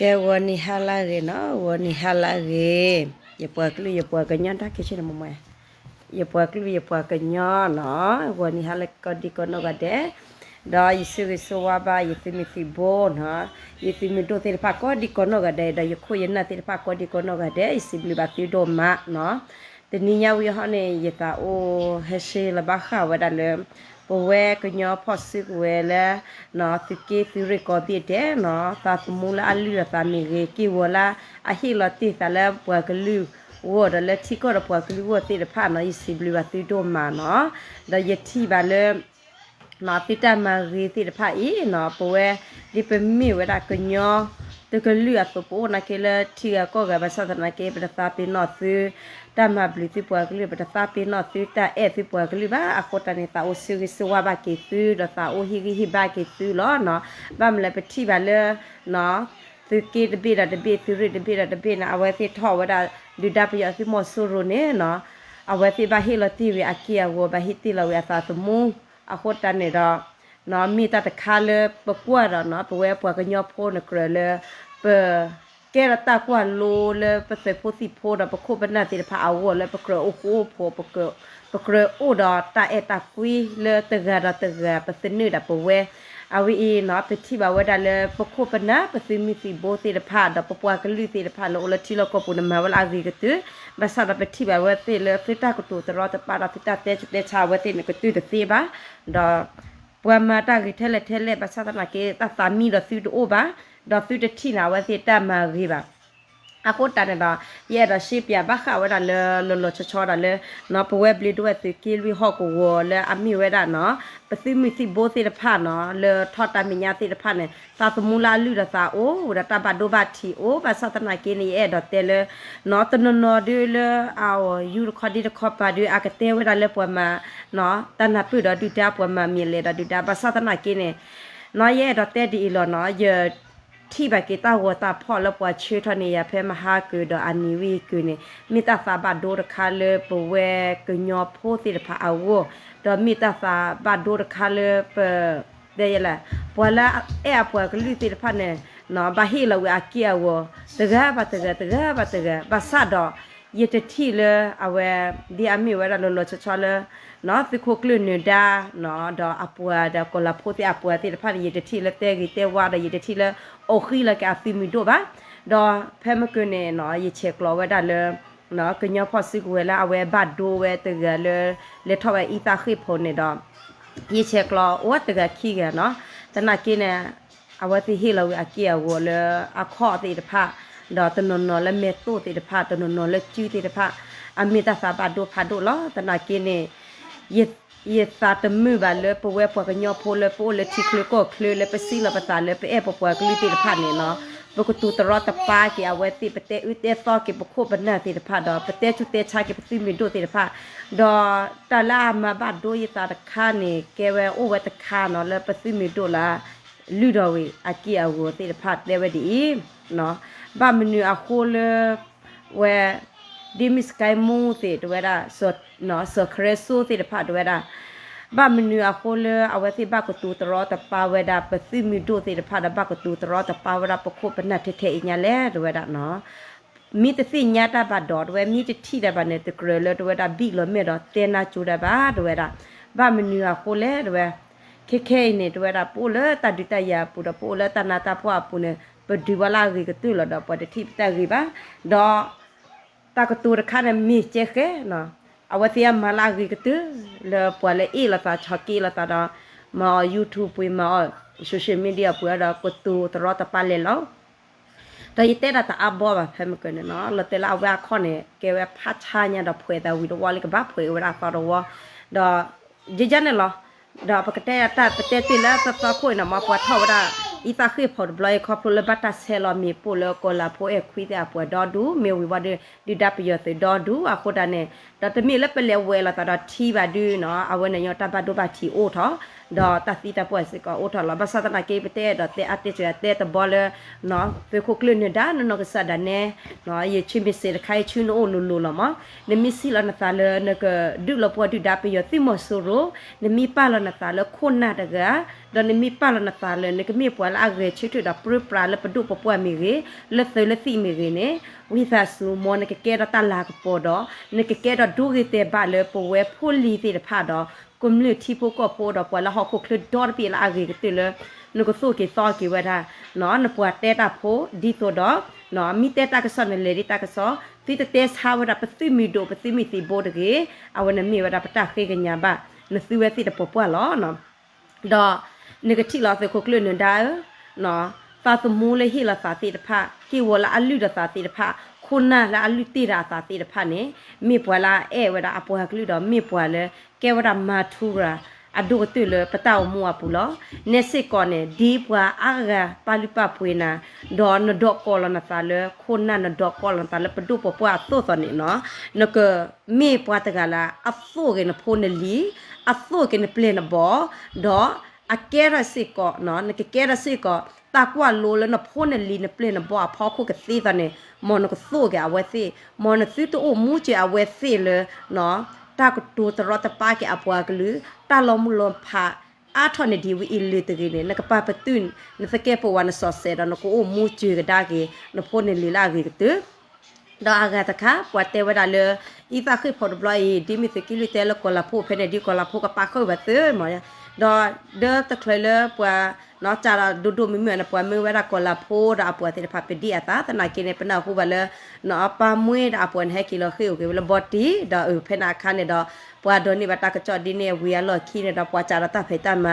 ကဲဝနီဟာလာရေနော်ဝနီဟာလာရေရပွားကလေးရပွားကညာတာကိချင်မမရပွားကလေးရပွားကညာနော်ဝနီဟာလာကဒီကနောကတဲ့ဒါယစီရဆိုဝဘာယသိမီစီဘောနော်ယသိမီတို့တေဖာကောဒီကနောကတဲ့ဒါယခိုယနာတေဖာကောဒီကနောကတဲ့စီဘလီဘာတီဒိုမာနော်တနိညာဝီဟနေယတာအိုဟရှိလဘခဝဒါလေ ပဝဲကညောဖော့စစ်ဝဲလဲနော်သကေသီရကောတိတဲ့နော်သာသမူလာအလူရသာမီရေကီဝလာအဟီလတိသလဲပွားကလူဝဒလက်ချီကောပွားကလူဝတိတဖာနော်ယစီဘလီဘာတီဒိုမာနော်ဒါယတိပါလဲနော်တိတမရီတိတဖာဤနော်ပဝဲဒီပမီဝဒါကညော တကလူအတပိုနာကေလတီကောကဘာသနာကေပဒသာပိနောသတမဘလီတိပွားကလေးပဒသာပိနောသတာအဲတိပွားကလေးဘာအခေါတနေတာအိုစီရီစဝဘာကေသူဒတာအိုဟီဂီဟီဘာကေသူလောနော်ဗမ်လေပတိပါလေနော်သူကေတပိတာတပိသူရတပိတာတပိနာအဝဲသိထောဝဒါလူဒပယသိမောဆူရနေနော်အဝဲသိဘာဟီလတီဝီအကီယဝဘာဟီတီလဝဲသာသမူအခေါတနေတော့ နော်မိတတခါလေပပွားတော့နော်ပဝဲပွားကညောဖိုးနကရလေပကဲရတာကွာလိုလေပစေဖိုစီဖိုဒပခုပနာတိဖာအဝလေပကရအိုကိုဖိုပကပကရအိုဒတာအတာကွီလေတဂရတဂပစနိဒပဝဲအဝီနော်ပတိဘဝဒါလေပခုပနာပစီမီစီဘိုစီတဖာဒပပွားကလူစီတဖာလောလတီလကပုနမဝလာဂီကတူဘဆာဒပတိဘဝတေလေဖတာကတူတရတပါရဖတာတဲတဲချဝတေနကတူတစီပါဒါ ပွားမတာဂီထဲလက်ထဲလက်ဘဆာဒနာကေတသမီရစီတူအိုပါဒေါ်သူတတိနာဝစီတမရီပါ အခုတန်တော့ရဲ့တော့ရှိပြဘခဝရလလလချချောရလေနော်ပဝဲဘလီတော့သူကီလီဟော့ကိုဝလေအမီဝဲတာနော်ပစီမီစီဘိုစီတဖာနော်လေထော်တမညာစီတဖာနဲ့သာသမူလာလူရသာအိုရတဘဒိုဘတီအိုဘသတနာကင်းရဲ့တော့တဲလေနော်တနနော်ဒီလေအော်ယူခဒီတခပါဒီအကတဲဝဲတာလေပွားမနော်တနပြတော့ဒူတာပွားမမြင်လေတော့ဒူတာဘသတနာကင်းနေနော်ရဲ့တော့တဲဒီလောနော်ရဲ့ ที่บกิตาหัวตาพ่อแล้วปว่าชื่อทนียเพมหาคือดออันนี้วีคือนี่มีตาฟาบาดโดรคาเลปเวกญอโพติพาอาวดอมีตาฟาบาดโดรคาเลเปเดยละปวละเอะปวกลิติพาเนี่ยเนาะบาฮีลาวอากียวตะกะบะตะกะตะกะบะตะกะบาซาดอ ยตที่เลยเอาเวดีอามีเวลาเราชอเลยเนาะสิโคกลืนเนดาเนาะดออปัวดอกลาโพติอปัวติพันยตที่เลยเตกิเตว่าดอยตที่เลยโอคีเลยกาฟิมิโดบะดอแพมกุเนเนาะยเชกลอเวดาเลยเนาะกญอพอสิกเวลาเอาเวบาดดูเวตกเลยเลทอเวอีตาคิพเนดอยเชกลอโอตกขี้กันเนาะตะนากิเนอวติฮิลาเวอากิอวเลออขอติตะพะ าตนนอและจืติตะพาอเมตาสาบาโดพาโดลอตนากินี่เยเยสาตมือบาเลปเวปกญอโพเลโปเลทิคลก็คลเลปซีลปตาเลปเอปปวกลิติตะพานี่เนาะปกตูตรอตะปากิอเวติปเตอุเตซอกิปโคบนาติตะพาดอปเตจุเตชากิปซิมิโดติตะพาดอตาลามาบาโดยตาตะคานี่เกเวโอเวตะคาเนาะเลปซิมิโดลาလူတော်ဝေအကီအဝတိတဖတ်တဲ့ဝဒီနော် ဘာမနူအခုလေဝဲဒီမစ်ကိုင်မူတေတဝဲတာဆော့နော်ဆော့ခရဆူတေတဖတ်တဝဲတာဘာမနူအခုလေအဝတိဘကတူတရောတပါဝဲတာပစီမီဒိုတေတဖတ်ဘကတူတရောတပါဝဲတာပခုပနတ်ထဲထဲညာလဲတဝဲတာနော်မိတသိညာတာဘဒေါ်ဝဲမိတထိတယ်ဘာနဲ့တကရလတဝဲတာဘိလမဲတော့တဲနာချူတယ်ဘာတဝဲတာဘာမနူအခုလေတဝဲခေခေနေတဝဲတာပိုလေတတိတရပူတော့ပိုလေတနာတာပွားပူနေ ပဒီဝလာရီကတူလတော့ပတတိတရီပါတော့တကတူရခါနမီချေခဲနော်အဝတိယမလာရီကတူလေပွာလေအီလာတာချကီလာတာတော့မ YouTube ပွေမ social media ပွာတော့ကတူတရတပါလေလောတော့ရတဲ့တာအဘောပါဖမ်းမကနေနော်လတဲ့လာဝါခေါနေကဲဝဖတ်ချညာတော့ဖွေတာဝီတော့ဝါလကဘာဖွေဝရာတော့တော့ဂျကြနေလောဒါပကတဲ့တာပတဲ့တိလာသသခွေနမပွားထောဝရ อีตาคือพอดบลอยคอพลบัตเซลมีปุลกลาโพเอควิตาปวดอดูเมวิวาดดิดับยอเตดอดูอะโคดาเนดตมีเลเปเลเวลาตาทีบาดูเนาะอเวนยอตาบาดูบาทีโอทอ ดอตัดตีตะป่วยสิก็โอทอลบาสตนาเกไปเตดอเตอติเจเตตะบอลเนาะไปคุกลืนเนดานนก็สะดาเนเนาะเยชิมิเสไคชุนโอลูลูละมะเนมิสิลนะตาเลเนกดุลปวดุดาไปยติมสุโรเนมีปาลนะตาเลคนนาตะกะดอนมีปาลนะตาเลเนกมีปวลอะเกชิตุดาปรปราเลปดุปปวมีเรเลเซเลสิมีเรเนဝိသဆူမောနကကဲရတလာကပေါ်တော့နကကဲတော့ဒုရီတဲ့ဘာလေပဝဲဖူလီတဲ့ဖာတော့ กุมลืที่พวกก็โพดอกปแล้วฮอคุคลดอดปีละอากีกติเลยนก็สู้กีซอกีว่าได้เนาะนปวดเตตาโพดีตัวดอกเนาะมีเตตากะซอนเลยดิตากะซอที่ตะเตสฮาวดาปติมีโดปติมีสิโบดเกอาวันมีวดาปตาเคกันยาบะนซื้อเวสิตะปปวลอเนาะดอนกติลอเสคุคลนดาเนาะฟาสมูle hi la sa ti de pha ki wo la alu da sa ti de pha ခုနာလာလူတိရာသာတိတဖတ်နေမိပွာလာအဲဝဒအပွားကလူတော့မိပွာလဲကဲဝဒမာထူရာအဒုတုလပတောက်မူအပူလောနေစစ်ကောနေဒီပွာအာဂပါလိပပွေနာဒေါ်နဒေါကောလနာသလခုနာနဒေါကောလနာသလပဒုပပွာသောသနေနော်နကမေပွာတကလာအဖိုးကေနဖိုးနလီအဖိုးကေနပလေနဘောဒေါ်အကဲရစစ်ကောနော်နကကဲရစစ်ကော တာကွာလိုလနဖိုးနလီနပလေနဘောအဖောခုကသေးတဲ့မနကဆိုကအဝဲစီမနစီတိုမူချအဝဲစီလေနော်တာကတူတရတပါကအပွားကလူတာလောမလောဖာအာထနေဒီဝီလီတကင်းနကပပတွန်းနစကေပဝနဆော့ဆဲဒနကိုမူချေကဒါကေနဖိုနေလီလာကေတူဒါအဂတခပွားတဲဝဒါလေဤသခိဖော်ဘလိုင်ဒီမီစကီလီတဲလကောလာဖိုဖဲနေဒီကောလာဖိုကပါခောဘသမောရဒါဒေတခလလပွား နော်ကြတာဒုဒုမမြနပွားမဝဲတာကောလာဖိုးတာပွားတဲ့ဖပဒီအတာတနာကိနေပနာခုဘလနော်ပါမွေးတာပွားဟဲကီလခေโอเคဘလဘော်တီဒါဖဲနာခါနေတော့ပွားဒိုနီဘတာကချော့ဒီနေဝီရလော်ခီနေတော့ပွားကြတာဖေတမ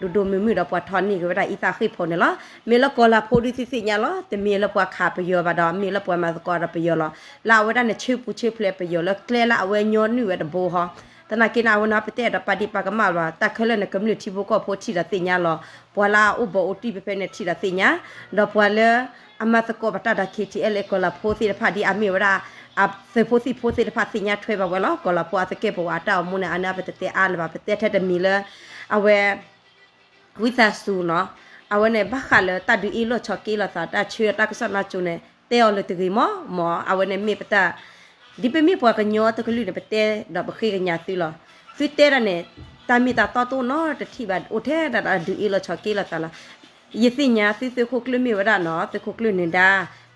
ဒုဒုမမြတော့ပွားထွန်နီကဝဲတာအီတာခိဖုန်နေလားမေလကောလာဖိုးဒီစီစီညာလားတမေလပွားခါပယောပါတော့မေလပွားမစကောရပယောလားလာဝဲတာနေချူပူချေဖလက်ပယောလားကလဲလာအဝဲညောနုဝဲတဘောဟာ တနာကိနာဝနာပတဲ့ပတိပကမလာတခလနကမ္လတီဘကိုဖိုချီရတိညာလောပွာလာဥဘောတိပပနေချီရတိညာတော့ပွာလအမတ်ကောပတာဒ KTL ကိုလာဖိုစီဖာဒီအမီဝရာအစေဖိုစီဖိုစီဖာတိညာထွေဘဝလောကောလာပွာစကေဘောအတာမုန်အနာပတဲ့အားလဘပတဲ့ထက်တမီလအဝဲဝိသဆူနော်အဝဲနဲ့ဘခလတဒူအီလောချော်ကီလောသာတချွေတကဆနာချုံနဲ့တဲော်လတကီမောမောအဝဲနဲ့မေပတာ ဒီပမီပွားကညောတကလူနေပတဲတော့ပခေကညာသီလောဖိတဲရနဲ့တာမီတာတော့တော့နော်တတိပါအိုထဲတာဒူအီလောချော်ကီလောသာလာယသိညာသိစခုကလမီဝရနော်တခုကလနေတာ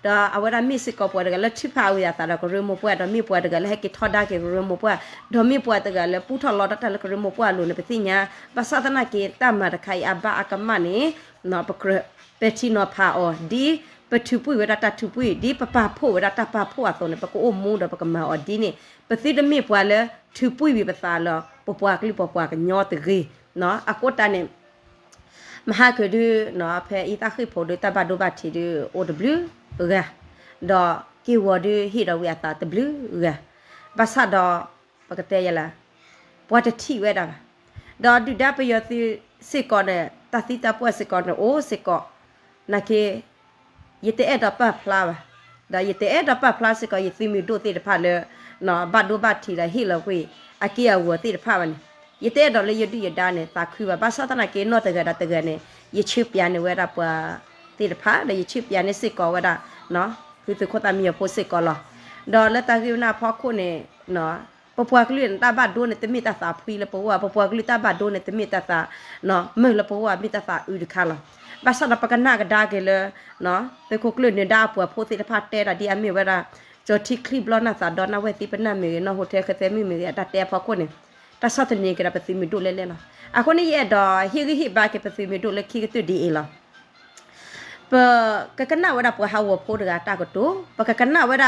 ဒါအဝရမစ်စကောပွားတကလက်ချဖာဝရတာကရမပွားတော့မိပွားတကလက်ဟကိထောဒါကေရမပွားဒေါ်မိပွားတကလက်ပူထော်လော်တတလကရမပွားလို့နေပသိညာပသဒနာကေတမရခိုင်အဘအကမနေနော်ပကရပတိနော်ဖာအောဒီ ပထုပွေဝရတထုပွေဒီပပဖို့ဝရတပဖို့အတော်နေပကိုမူတော့ပကမအော်ဒီနေပသိဒမိပွားလဲထုပွေဝပသာလောပပွားကလိပပွားကညောတကြီးနော်အကောတနေမဟာကဒူနော်ဖဲဤတခိဖို့ဒတဘဒဘတီဒူ OW ရဒေါ်ကီဝါဒဟီရဝီအတာတဘလူရဘာသာဒေါ်ပကတဲ့ရလာဘွားတတိဝဲတာဒေါ်ဒူဒပယောစီစစ်ကောနဲ့တသီတပွက်စစ်ကောနဲ့အိုးစစ်ကောနကေ ယတဲ့အဲ့တော့ပတ်ဖလာပါဒါယတဲ့အဲ့တော့ပတ်ဖလာစစ်ကောယသီမီတို့တိတဖလေနော်ဘတ်ဒိုဘတ်တီလာဟီလဝေအကီယဝတိတဖပါနေယတဲ့တော့လေယတိယဒါနဲ့သာခွေပါဘာသာတနာကေနော့တကတာတကနဲ့ယချစ်ပြန်နေဝဲတာပွာတိတဖာလေချစ်ပြန်နေစစ်ကောဝဒနော်คือตัวคนตามีโพสิกอลดอแล้วตาคือนาพอคนเนี่ยเนาะปปัวกลืนตาบาดโดนตมีตาสาพุยแล้วปว่าปปัวกลืนตาบาดโดนตมีตาสาเนาะเมื่อแล้วปว่ามีตาสาอืดคาละบาสนาปกันนากดาเกเลยเนาะแต่โคกลืนเนี่ยดาปัวโพสิตพาเตระดีอมีเวลาจอที่คลิปล้อนาส ဘာသာပကနာကဒါကလေနော်တေခုကလနေဒါပွားဖိုးတိဖတ်တဲတာဒီအမေဝရကြောတိခလီဘလနာသာဒေါ်နာဝဲတိပနာမေနော်ဟိုတဲခတဲ့မိမေတာတဲဖောက်ကိုနေတာသတ်နေကြပစီမီတို့လဲလဲနော်အခုနေရတော့ဟီဟီဘာကပစီမီတို့လဲခီကတူဒီအေလားပကကနာဝဒပဟာဝဖိုဒဂတာကတိုပကကနာဝဒ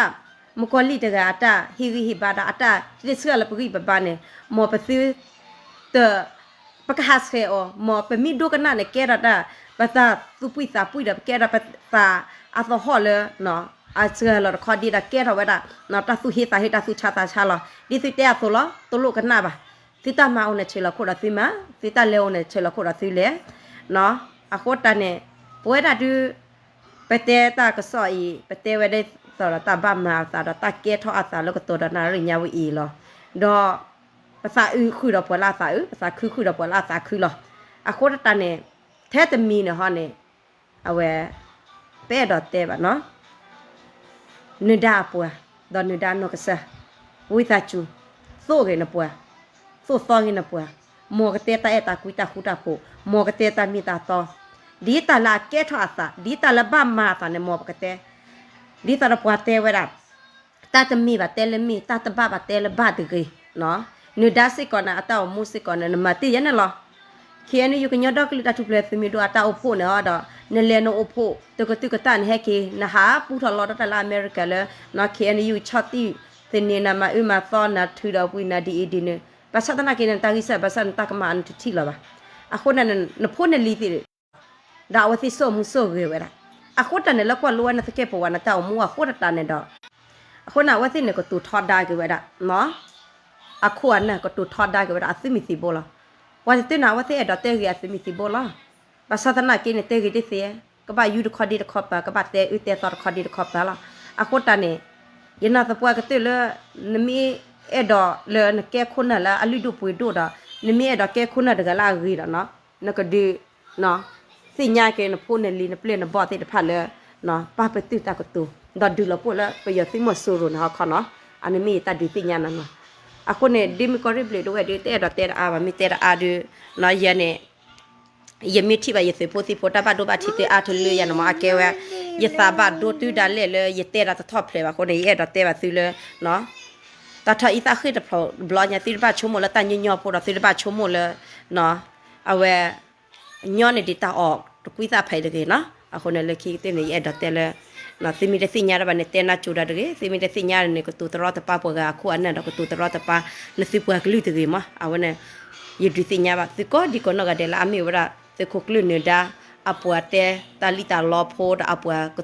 မကောလီတဂအတာဟီဂီဟီဘာတာအတာဒီစကလပဂိပပနဲ့မောပစီတပကဟတ်ဖေအောမောပမီဒိုကနာနဲ့ကေရတာ ปะตาตุปุยตาปุยดับแกดับปะตาอาตอฮอลเลยเนาะอาเชื่อเราคอดีดับแกเราไว้ดับเนาะตาสุเฮตาเฮตาสุชาตาชาเราดิสุเตียตัวเราตัวลูกกันหน้าปะสิตามาเอาเนี่ยเชื่อเราคนละสิมาสิตาเลวเนี่ยเชื่อเราคนละสิเลยเนาะอาโคตาเนี่ยป่วยดัดูปเตตากสอยปเตไว้ได้สรตาบ้ามาสารตาเกทออาสาแล้วก็ตัวดานาริญาวีหรอดอภาษาอือคือดอปวลาษาอือภาษาคือคือดอปวลาษาคือหรออะโคตรตาเนี่ย အခုတတနဲ့ထဲတမီနော်ဟောနေအဝဲတဲ့တော့တဲ့ပါနော်နဒါပွားတော့နဒါနောကစားဝိသချူသို့ကေနပွားသို့သောကေနပွားမောကတဲ့တဲ့တာကွီတာခုတာပိုမောကတဲ့တာမီတာတော့ဒီတလာကဲထွာစာဒီတလာဘမာတာနေမောကတဲ့ဒီတရပွားတဲ့ဝရတာတမီပါတဲလမီတာတဘပါတဲလဘတကေနော်နဒါစစ်ကောနာအတောမုစစ်ကောနာနမတိရနေလော kiani yu kanya dok li tatu ple fimi do ata opo ne ada ne le no opo to ko tu ko tan he ki na ha pu tho lo ta la america le na kiani yu chati tini na ma u ma tho na thu do pu na di di ne ba sa ta na ki na ta gi sa ba sa ta ka ma an ti la ba a ko na na pho ne li ti da wa ti so mu so ge wa da a ko ta ne la kwa lo na te ke po wa na ta mu a ko ta ne do a ko na wa ti ne ko tu tho da ge wa da no a ko na ko tu tho da ge wa da a si mi si bo la วั ဝါသစ်နာဝါသစ်အတော့တဲ့ရစမီစီဘောလာဘာသာသနာကိနေတဲ့ရတဲ့စီကဘာယူတခေါ်ဒီတခေါ်ပါကဘာတဲ့ဥတဲ့တော်ခေါ်ဒီတခေါ်ပါလားအခုတနေယနာသပွားကတဲ့လနမီအတော့လနကဲခုနလာအလူတို့ပွေတို့တာနမီအတော့ကဲခုနတကလာရီတော့နော်နကဒီနော်စိညာကဲနဖိုးနယ်လီနပလင်နဘောတဲ့တဖက်လဲနော်ပပတိတကတူဒါဒူလပိုလာပယသိမဆူရုနာခနော်အနမီတဒီပညာနာနော် အခုနေဒီမီကောရီပလေတော့ဒီတဲ့တော့တဲ့အာမမီတဲ့အာဒူနော်ယနေယမီတိပါယစေပိုစီပိုတာပါတော့ပါတိတဲ့အာထလူယနမအကဲဝယသာပါဒိုတူဒါလေလေယတဲ့တာတော့ဖလေပါကိုနေရတော့တဲ့ပါသူလေနော်တထအီတာခိတဖဘလောညာတိပါချုံမလတညညောပိုတော့တိပါချုံမလနော်အဝဲညောနေဒီတာအော့တကွိတာဖိုင်တကေနော်အခုနေလက်ခိတဲ့နေရတော့တဲ့လေ နော်စီမီတဲ့စညာရပါနဲ့တဲနာချူတာတကေစီမီတဲ့စညာရနေကတူတရောတပါပေါ်ကအခုအနက်တော့ကတူတရောတပါလစီပွားကလူတကေမအဝနဲ့ယဒီစညာပါစကောဒီကောနကတဲ့လာအမီဝရစခုကလူနေတာအပွားတဲ့တာလီတာလောဖိုးအပွားက